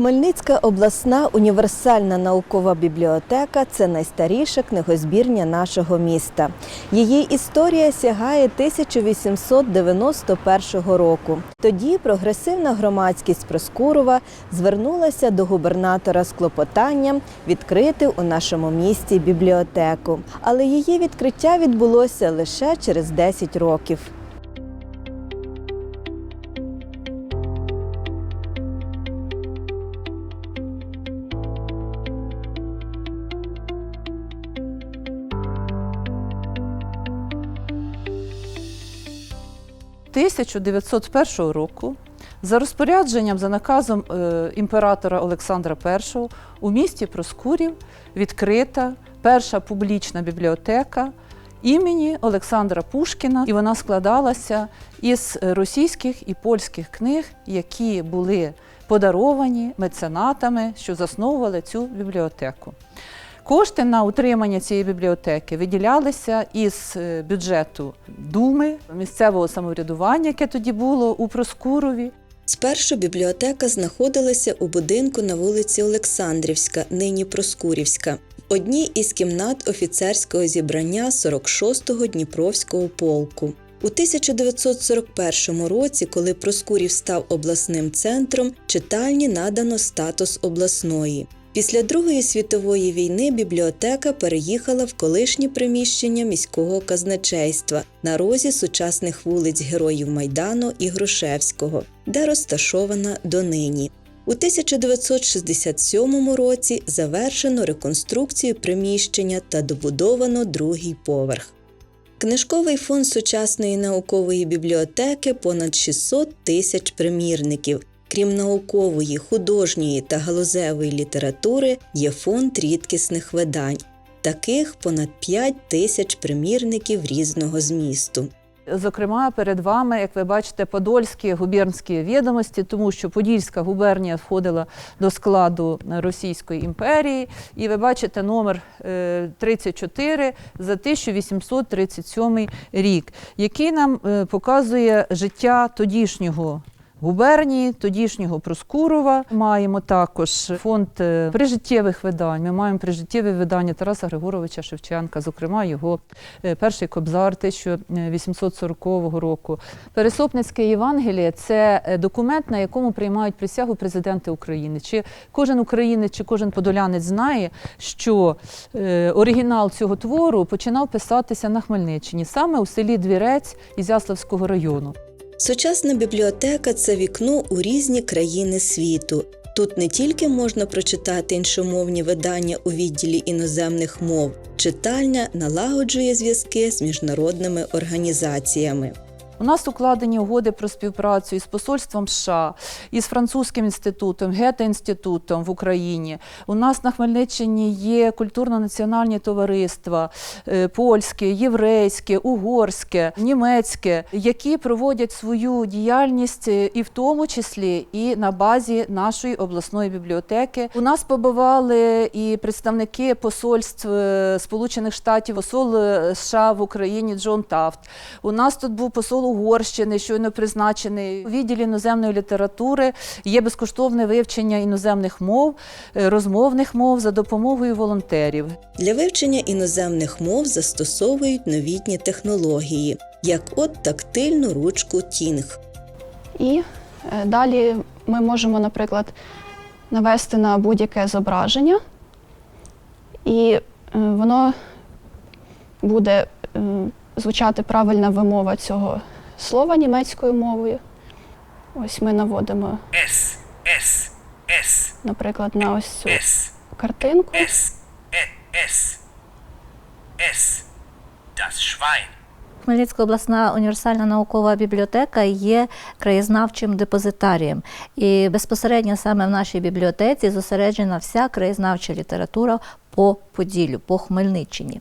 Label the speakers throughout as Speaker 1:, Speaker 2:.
Speaker 1: Хмельницька обласна універсальна наукова бібліотека це найстаріша книгозбірня нашого міста. Її історія сягає 1891 року. Тоді прогресивна громадськість Проскурова звернулася до губернатора з клопотанням відкрити у нашому місті бібліотеку. Але її відкриття відбулося лише через 10 років.
Speaker 2: – 1901 року за розпорядженням за наказом е, імператора Олександра І у місті Проскурів відкрита перша публічна бібліотека імені Олександра Пушкіна, і вона складалася із російських і польських книг, які були подаровані меценатами, що засновували цю бібліотеку. Кошти на утримання цієї бібліотеки виділялися із е, бюджету Думи, місцевого самоврядування, яке тоді було у Проскурові.
Speaker 1: Спершу бібліотека знаходилася у будинку на вулиці Олександрівська, нині Проскурівська, одній із кімнат офіцерського зібрання 46-го Дніпровського полку. У 1941 році, коли Проскурів став обласним центром, читальні надано статус обласної. Після Другої світової війни бібліотека переїхала в колишні приміщення міського казначейства на розі сучасних вулиць Героїв Майдану і Грушевського, де розташована донині. У 1967 році завершено реконструкцію приміщення та добудовано другий поверх. Книжковий фонд сучасної наукової бібліотеки понад 600 тисяч примірників. Крім наукової, художньої та галузевої літератури, є фонд рідкісних видань. Таких понад 5 тисяч примірників різного змісту.
Speaker 2: Зокрема, перед вами, як ви бачите, подольські губернські відомості, тому що Подільська губернія входила до складу Російської імперії, і ви бачите номер е, 34 за 1837 рік, який нам е, показує життя тодішнього. Губернії, тодішнього Проскурова. Маємо також фонд е, прижиттєвих видань. Ми маємо прижиттєві видання Тараса Григоровича Шевченка, зокрема його е, перший кобзар 1840 року. Пересопницьке Євангеліє це е, документ, на якому приймають присягу президенти України. Чи кожен українець, чи кожен подолянець знає, що оригінал цього твору починав писатися на Хмельниччині, саме у селі Двірець Ізяславського району.
Speaker 1: Сучасна бібліотека це вікно у різні країни світу. Тут не тільки можна прочитати іншомовні видання у відділі іноземних мов, читальня налагоджує зв'язки з міжнародними організаціями.
Speaker 2: У нас укладені угоди про співпрацю із посольством США, із французьким інститутом, Гете-інститутом в Україні. У нас на Хмельниччині є культурно-національні товариства е, польське, єврейське, угорське, німецьке, які проводять свою діяльність е, і в тому числі і на базі нашої обласної бібліотеки. У нас побували і представники посольств е, Сполучених Штатів, посол США в Україні Джон Тафт. У нас тут був посол Угорщини, щойно призначений. У відділі іноземної літератури є безкоштовне вивчення іноземних мов, е, розмовних мов за допомогою волонтерів.
Speaker 1: Для вивчення іноземних мов застосовують новітні технології, як от тактильну ручку Тінг.
Speaker 3: І е, далі ми можемо, наприклад, навести на будь-яке зображення, і е, воно буде звучати правильна вимова цього слова німецькою мовою. Ось ми наводимо,
Speaker 4: S, S, S,
Speaker 3: наприклад, на ось цю
Speaker 4: S,
Speaker 3: картинку.
Speaker 4: S, E, S, S. Das Schwein.
Speaker 5: Хмельницька обласна універсальна наукова бібліотека є краєзнавчим депозитарієм. І безпосередньо саме в нашій бібліотеці зосереджена вся краєзнавча література по Поділлю, по Хмельниччині.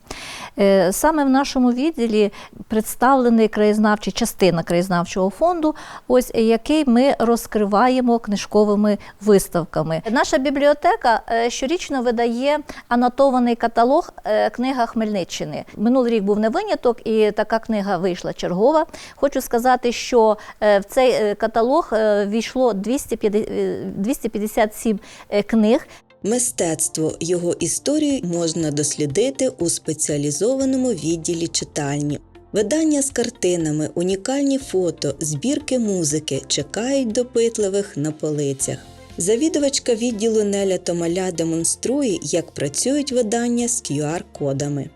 Speaker 5: Е, Саме в нашому відділі представлений краєзнавчий частина краєзнавчого фонду, ось який ми розкриваємо книжковими виставками. Наша бібліотека е, щорічно видає анотований каталог е, книга Хмельниччини. Минулий рік був не виняток, і така книга вийшла чергова. Хочу сказати, що в цей каталог війшло 250, е, 257 е, книг.
Speaker 1: Мистецтво його історію можна дослідити у спеціалізованому відділі читальні. Видання з картинами, унікальні фото, збірки музики чекають допитливих на полицях. Завідувачка відділу Неля Томаля демонструє, як працюють видання з QR-кодами.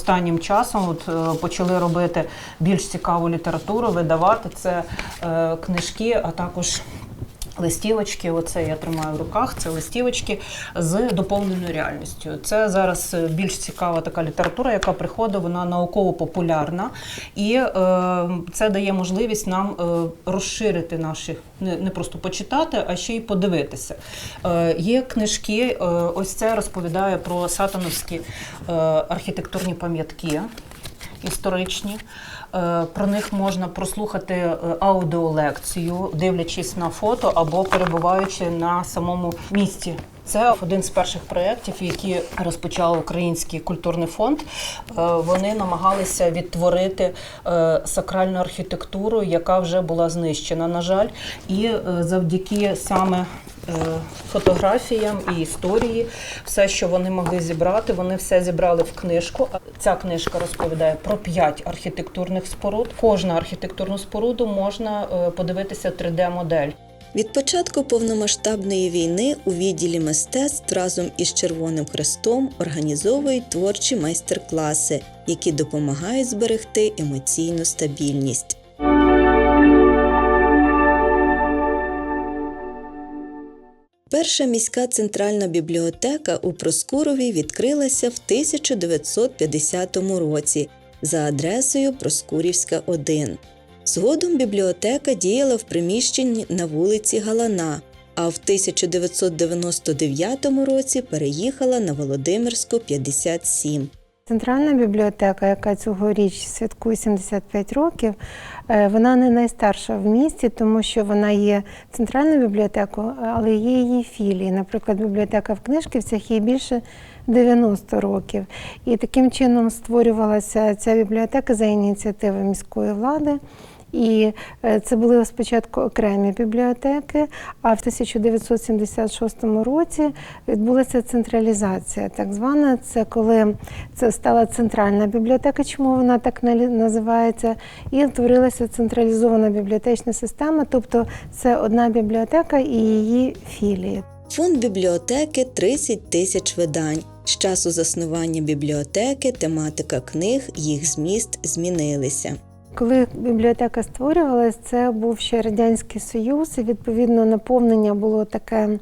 Speaker 6: Останнім часом от, е, почали робити більш цікаву літературу, видавати. Це е, книжки, а також листівочки. Оце я тримаю в руках. Це листівочки з доповненою реальністю. Це зараз е, більш цікава така література, яка приходить, вона науково-популярна, і е, це дає можливість нам е, розширити наші не, не просто почитати, а ще й подивитися. Е, є книжки, е, ось це розповідає про сатановські е, архітектурні пам'ятки історичні. Е, Про них можна прослухати е, аудіолекцію, дивлячись на фото або перебуваючи на самому місці. Це один з перших проєктів, які розпочав Український культурний фонд. Е, Вони намагалися відтворити е, сакральну архітектуру, яка вже була знищена, на жаль, і е, завдяки саме фотографіям і історії, все, що вони могли зібрати, вони все зібрали в книжку. Ця книжка розповідає про п'ять архітектурних споруд. Кожну архітектурну споруду можна подивитися 3D-модель.
Speaker 1: Від початку повномасштабної війни у відділі мистецтв разом із Червоним Хрестом організовують творчі майстер-класи, які допомагають зберегти емоційну стабільність. Перша міська центральна бібліотека у Проскурові відкрилася в 1950 році за адресою Проскурівська 1. Згодом бібліотека діяла в приміщенні на вулиці Галана, а в 1999 році переїхала на Володимирську 57.
Speaker 7: Центральна бібліотека, яка цьогоріч святкує 75 років, е, вона не найстарша в місті, тому що вона є центральною бібліотекою, але є її філії. Наприклад, бібліотека в Книжківцях їй більше 90 років. І таким чином створювалася ця бібліотека за ініціативи міської влади. І е, це були спочатку окремі бібліотеки, а в 1976 році відбулася централізація. Так звана, це коли це стала центральна бібліотека, чому вона так називається, і утворилася централізована бібліотечна система, тобто це одна бібліотека і її філії.
Speaker 1: Фонд бібліотеки 30 тисяч видань. З часу заснування бібліотеки тематика книг, їх зміст змінилися.
Speaker 7: Коли бібліотека створювалась, це був ще Радянський Союз, і відповідно наповнення було таке,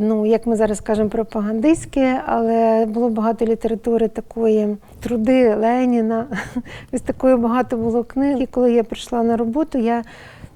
Speaker 7: ну як ми зараз кажемо, пропагандистське, але було багато літератури такої, труди Леніна. Ось такої багато було книг. І коли я прийшла на роботу, я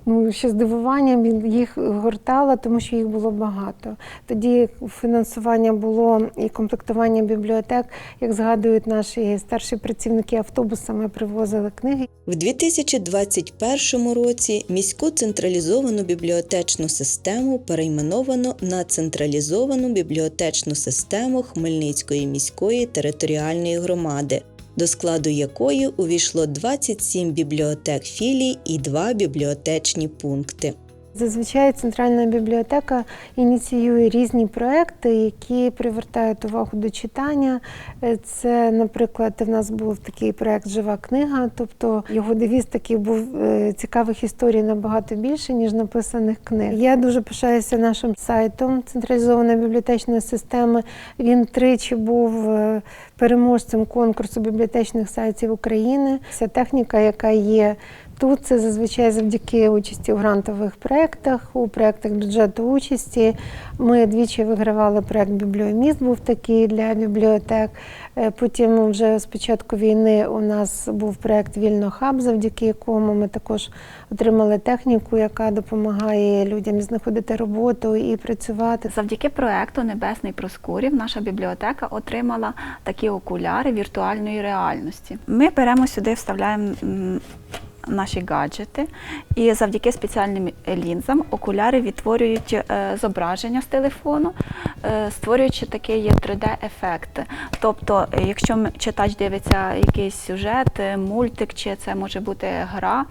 Speaker 7: ну, ще здивуванням їх гортала, тому що їх було багато. Тоді фінансування було і комплектування бібліотек, як згадують наші старші працівники автобусами, привозили книги.
Speaker 1: В 2021 році міську централізовану бібліотечну систему перейменовано на централізовану бібліотечну систему Хмельницької міської територіальної громади, до складу якої увійшло 27 бібліотек філій і 2 бібліотечні пункти.
Speaker 7: Зазвичай центральна бібліотека ініціює різні проекти, які привертають увагу до читання. Е, Це, наприклад, в нас був такий проект Жива книга, тобто його девіз такий був е, цікавих історій набагато більше, ніж написаних книг. Я дуже пишаюся нашим сайтом централізованої бібліотечної системи. Він тричі був е, переможцем конкурсу бібліотечних сайтів України. Вся техніка, яка є Тут це зазвичай завдяки участі у грантових проєктах, у проєктах бюджету участі. Ми двічі вигравали проєкт Бібліоміст, був такий для бібліотек. Е, Потім вже з початку війни у нас був проєкт Вільно хаб, завдяки якому ми також отримали техніку, яка допомагає людям знаходити роботу і працювати.
Speaker 8: Завдяки проекту Небесний Проскурів наша бібліотека отримала такі окуляри віртуальної реальності. Ми беремо сюди, вставляємо наші гаджети, і завдяки спеціальним лінзам окуляри відтворюють е, зображення з телефону, е, створюючи такий 3D-ефект. Тобто, якщо читач дивиться якийсь сюжет, е, мультик, чи це може бути гра,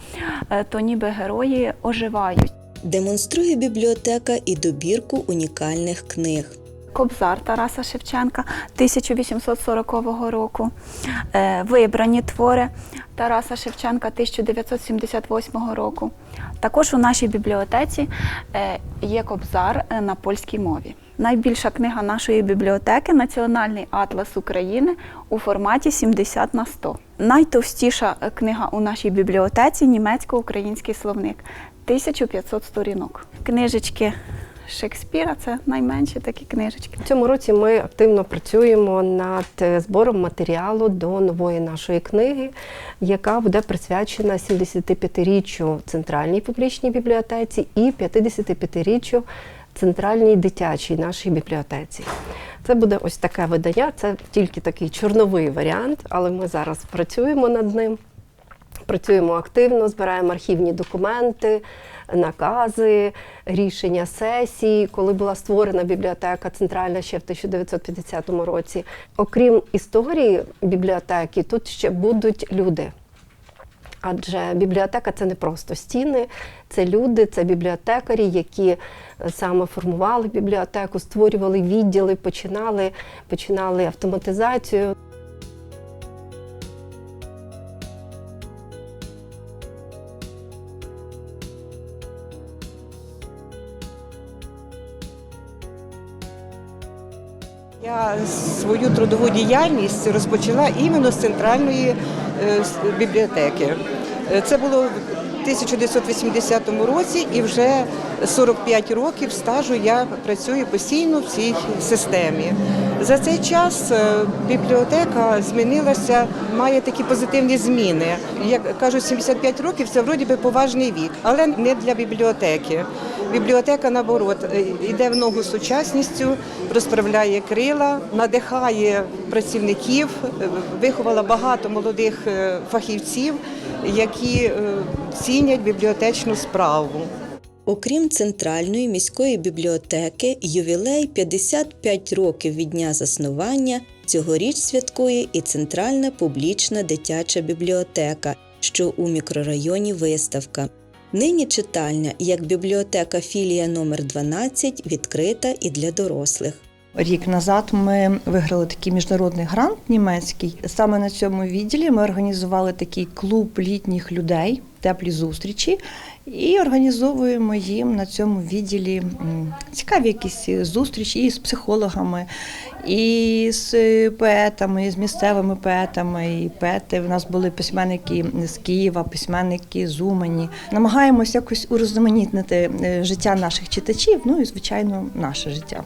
Speaker 8: то ніби герої оживають.
Speaker 1: Демонструє бібліотека і добірку унікальних книг.
Speaker 8: Кобзар Тараса Шевченка 1840 року, е, вибрані твори Тараса Шевченка 1978 року. Також у нашій бібліотеці е, є кобзар е, на польській мові. Найбільша книга нашої бібліотеки Національний атлас України у форматі 70 на 100. Найтовстіша книга у нашій бібліотеці німецько-український словник 1500 сторінок. Книжечки Шекспіра це найменші такі книжечки.
Speaker 9: В цьому році ми активно працюємо над е, збором матеріалу до нової нашої книги, яка буде присвячена 75-річчю центральній публічній бібліотеці і 55-річчю центральній дитячій нашій бібліотеці. Це буде ось таке видання, це тільки такий чорновий варіант, але ми зараз працюємо над ним. Працюємо активно, збираємо архівні документи, накази, рішення сесій, коли була створена бібліотека центральна ще в 1950 році. Окрім історії бібліотеки, тут ще будуть люди. Адже бібліотека це не просто стіни, це люди, це бібліотекарі, які саме формували бібліотеку, створювали відділи, починали, починали автоматизацію.
Speaker 10: Я свою трудову діяльність розпочала іменно з центральної е, бібліотеки. Е, Це було в 1980 році, і вже 45 років стажу я працюю постійно в цій системі. За цей час е, бібліотека змінилася, має такі позитивні зміни. Як кажуть, 75 років це вроді би поважний вік, але не для бібліотеки. Бібліотека, наоборот, е, йде в ногу сучасністю, розправляє крила, надихає працівників, е, виховала багато молодих е, фахівців, які цінять бібліотечну справу.
Speaker 1: Окрім центральної міської бібліотеки, ювілей 55 років від дня заснування цьогоріч святкує і центральна публічна дитяча бібліотека, що у мікрорайоні Виставка. Нині читальня, як бібліотека філія номер 12 відкрита і для дорослих.
Speaker 11: Рік назад ми виграли такий міжнародний грант німецький. Саме на цьому відділі ми організували такий клуб літніх людей, теплі зустрічі, і організовуємо їм на цьому відділі цікаві якісь зустрічі і з психологами, і з поетами, і з місцевими поетами. І поети в нас були письменники з Києва, письменники з Умані. Намагаємось якось урізноманітнити е, життя наших читачів, ну і звичайно, наше життя.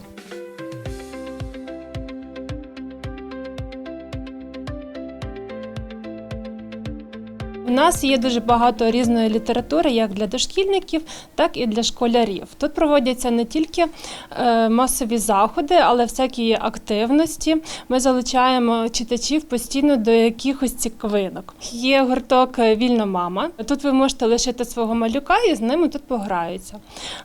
Speaker 12: Нас є дуже багато різної літератури, як для дошкільників, так і для школярів. Тут проводяться не тільки е, масові заходи, але всякі активності. Ми залучаємо читачів постійно до якихось цікавинок. Є гурток Вільна мама. Тут ви можете лишити свого малюка і з ними тут пограються.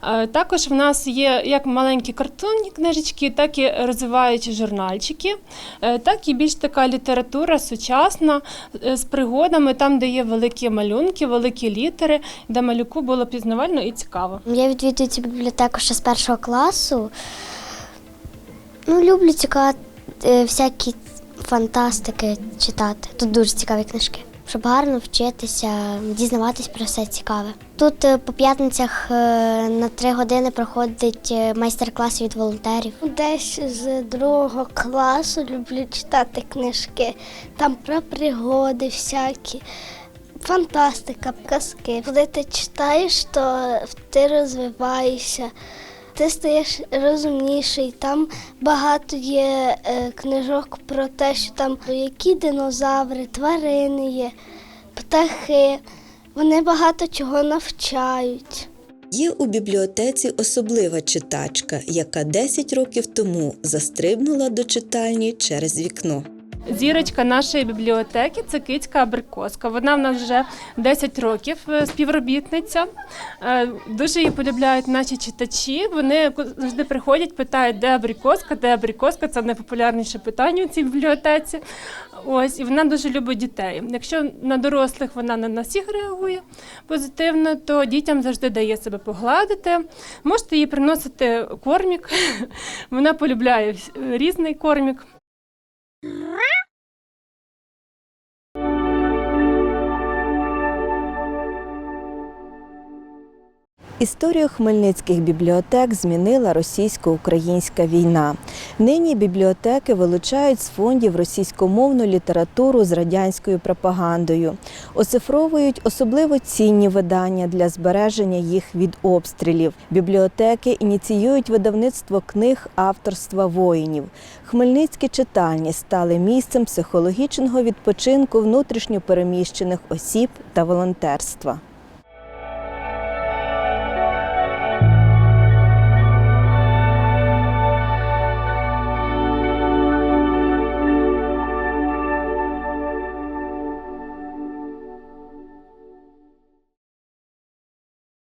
Speaker 12: Е, також в нас є як маленькі картонні книжечки, так і розвиваючі журнальчики, е, так і більш така література сучасна з пригодами, там, де є великі малюнки, великі літери, де малюку було пізнавально і цікаво.
Speaker 13: Я відвідую цю бібліотеку ще з першого класу. Ну, люблю цікаві всякі фантастики читати. Тут дуже цікаві книжки. Щоб гарно вчитися, дізнаватись про все цікаве. Тут е, по п'ятницях е, на три години проходить е, майстер-клас від волонтерів. Десь з другого класу люблю читати книжки. Там про пригоди всякі. Фантастика, казки. Коли ти читаєш, то ти розвиваєшся. Ти стаєш розумніший. Там багато є е, книжок про те, що там які динозаври, тварини є, птахи. Вони багато чого навчають.
Speaker 1: Є у бібліотеці особлива читачка, яка 10 років тому застрибнула до читальні через вікно.
Speaker 12: Зірочка нашої бібліотеки це кицька абрикоска. Вона в нас вже 10 років е, співробітниця. Е, Дуже її полюбляють наші читачі. Вони завжди приходять, питають, де абрикоска, де абрикоска. Це найпопулярніше питання у цій бібліотеці. Ось і вона дуже любить дітей. Якщо на дорослих вона не на всіх реагує позитивно, то дітям завжди дає себе погладити. Можете їй приносити кормік. Вона полюбляє різний кормік.
Speaker 1: Історію хмельницьких бібліотек змінила російсько-українська війна. Нині бібліотеки вилучають з фондів російськомовну літературу з радянською пропагандою, оцифровують особливо цінні видання для збереження їх від обстрілів. Бібліотеки ініціюють видавництво книг авторства воїнів. Хмельницькі читальні стали місцем психологічного відпочинку внутрішньо переміщених осіб та волонтерства.